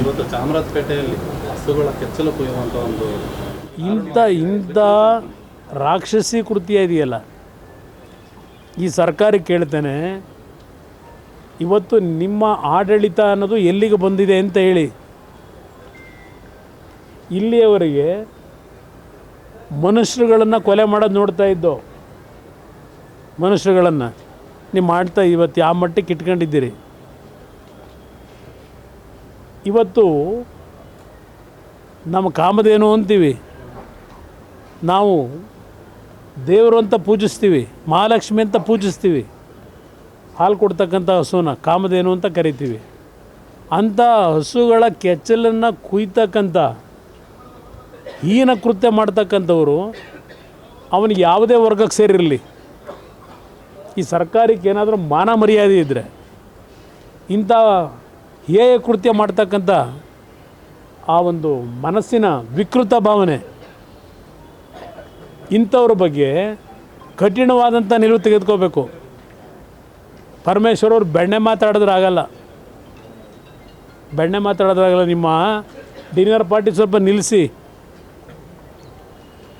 ಇವತ್ತು ಚಾಮರಾಜಪೇಟೆಯಲ್ಲಿ ಹಸುಗಳ ಕೆಚ್ಚಲು ಕುಯ್ಯುವಂಥ ಒಂದು ಇಂಥ ಇಂಥ ರಾಕ್ಷಸಿ ಕೃತ್ಯ ಇದೆಯಲ್ಲ? ಈ ಸರ್ಕಾರಕ್ಕೆ ಕೇಳ್ತೇನೆ, ಇವತ್ತು ನಿಮ್ಮ ಆಡಳಿತ ಅನ್ನೋದು ಎಲ್ಲಿಗೆ ಬಂದಿದೆ ಅಂತ ಹೇಳಿ. ಇಲ್ಲಿಯವರೆಗೆ ಮನುಷ್ಯರುಗಳನ್ನು ಕೊಲೆ ಮಾಡೋದು ನೋಡ್ತಾ ಇದ್ದೋ? ಮನುಷ್ಯರುಗಳನ್ನು? ನೀವು ಮಾಡ್ತಾ ಇವತ್ತು ಯಾವ ಮಟ್ಟಕ್ಕೆ ಇಟ್ಕೊಂಡಿದ್ದೀರಿ ಇವತ್ತು ನಮ್ಮ ಕಾಮಧೇನು ಅಂತೀವಿ. ನಾವು ದೇವರು ಅಂತ ಪೂಜಿಸ್ತೀವಿ, ಮಹಾಲಕ್ಷ್ಮಿ ಅಂತ ಪೂಜಿಸ್ತೀವಿ. ಹಾಲು ಕೊಡ್ತಕ್ಕಂಥ ಹಸುನ ಕಾಮಧೇನು ಅಂತ ಕರಿತೀವಿ. ಅಂಥ ಹಸುಗಳ ಕೆಚ್ಚಲನ್ನು ಕುಯ್ತಕ್ಕಂಥ, ಹೀನ ಕೃತ್ಯ ಮಾಡ್ತಕ್ಕಂಥವರು ಅವನಿಗೆ ಯಾವುದೇ ವರ್ಗಕ್ಕೆ ಸೇರಿರಲಿ. ಈ ಸರ್ಕಾರಕ್ಕೆ ಏನಾದರೂ ಮಾನ ಮರ್ಯಾದೆ ಇದ್ದರೆ ಇಂಥ ಹೇಯ ಕೃತ್ಯ ಮಾಡ್ತಕ್ಕಂಥ ಆ ಒಂದು ಮನಸ್ಸಿನ ವಿಕೃತ ಭಾವನೆ ಇಂಥವ್ರ ಬಗ್ಗೆ ಕಠಿಣವಾದಂಥ ನಿಲುವು ತೆಗೆದುಕೋಬೇಕು. ಪರಮೇಶ್ವರ ಅವರು ಬೆಣ್ಣೆ ಮಾತಾಡಿದ್ರೆ ಆಗಲ್ಲ. ಬೆಣ್ಣೆ ಮಾತಾಡೋದ್ರಾಗಲ್ಲ ನಿಮ್ಮ ಡಿನ್ನರ್ ಪಾರ್ಟಿ ಸ್ವಲ್ಪ ನಿಲ್ಲಿಸಿ.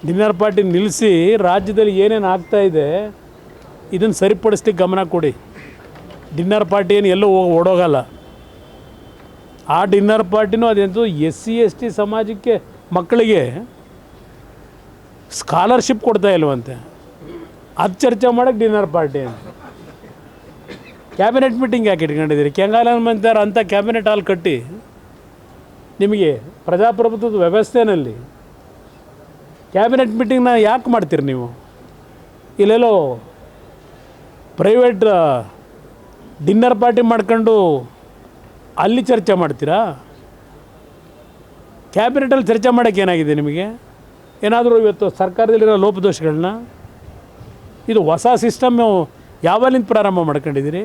ಡಿನ್ನರ್ ಪಾರ್ಟಿ ನಿಲ್ಲಿಸಿ ರಾಜ್ಯದಲ್ಲಿ ಏನೇನು ಆಗ್ತಾ ಇದೆ ಇದನ್ನು ಸರಿಪಡಿಸ್ಲಿಕ್ಕೆ ಗಮನ ಕೊಡಿ. ಡಿನ್ನರ್ ಪಾರ್ಟಿ ಏನು ಎಲ್ಲೂ ಓಡೋಗಲ್ಲ. ಆ ಡಿನ್ನರ್ ಪಾರ್ಟಿನೂ ಅದೆಂತು ಎಸ್ ಸಿ ಎಸ್ ಟಿ ಸಮಾಜಕ್ಕೆ ಮಕ್ಕಳಿಗೆ ಸ್ಕಾಲರ್ಶಿಪ್ ಕೊಡ್ತಾ ಇಲ್ವಂತೆ. ಅದು ಚರ್ಚೆ ಮಾಡೋಕ್ಕೆ ಡಿನ್ನರ್ ಪಾರ್ಟಿ ಅಂತ. ಕ್ಯಾಬಿನೆಟ್ ಮೀಟಿಂಗ್ ಯಾಕೆ ಇಟ್ಕೊಂಡಿದ್ದೀರಿ? ಕೆಂಗಾಲನ್ ಮಂತಾರ ಅಂಥ ಕ್ಯಾಬಿನೆಟ್ ಹಾಲ್ ಕಟ್ಟಿ ನಿಮಗೆ ಪ್ರಜಾಪ್ರಭುತ್ವದ ವ್ಯವಸ್ಥೆನಲ್ಲಿ ಕ್ಯಾಬಿನೆಟ್ ಮೀಟಿಂಗ್ನ ಯಾಕೆ ಮಾಡ್ತೀರಿ ನೀವು? ಇಲ್ಲೆಲ್ಲೋ ಪ್ರೈವೇಟ್ ಡಿನ್ನರ್ ಪಾರ್ಟಿ ಮಾಡ್ಕೊಂಡು ಅಲ್ಲಿ ಚರ್ಚೆ ಮಾಡ್ತೀರಾ? ಕ್ಯಾಬಿನೆಟಲ್ಲಿ ಚರ್ಚೆ ಮಾಡೋಕ್ಕೆ ಏನಾಗಿದೆ ನಿಮಗೆ? ಏನಾದರೂ ಇವತ್ತು ಸರ್ಕಾರದಲ್ಲಿರೋ ಲೋಪದೋಷಗಳನ್ನ? ಇದು ಹೊಸ ಸಿಸ್ಟಮ್ ಯಾವಲ್ಲಿಂದ ಪ್ರಾರಂಭ ಮಾಡ್ಕೊಂಡಿದ್ದೀರಿ?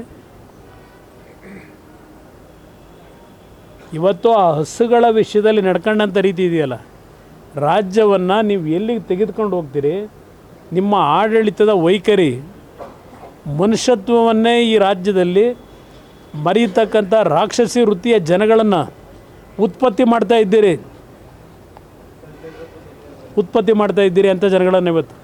ಇವತ್ತು ಆ ಹಸುಗಳ ವಿಷಯದಲ್ಲಿ ನಡ್ಕೊಂಡಂಥ ರೀತಿ ಇದೆಯಲ್ಲ? ರಾಜ್ಯವನ್ನು ನೀವು ಎಲ್ಲಿಗೆ ತೆಗೆದುಕೊಂಡು ಹೋಗ್ತೀರಿ? ನಿಮ್ಮ ಆಡಳಿತದ ವೈಖರಿ, ಮನುಷ್ಯತ್ವವನ್ನೇ ಈ ರಾಜ್ಯದಲ್ಲಿ ಮರೀತಕ್ಕಂಥ ರಾಕ್ಷಸಿ ವೃತ್ತಿಯ ಜನಗಳನ್ನು ಉತ್ಪತ್ತಿ ಮಾಡ್ತಾ ಇದ್ದೀರಿ. ಉತ್ಪತ್ತಿ ಮಾಡ್ತಾ ಇದ್ದೀರಿ ಅಂತ ಜನಗಳನ್ನು ಇವತ್ತು.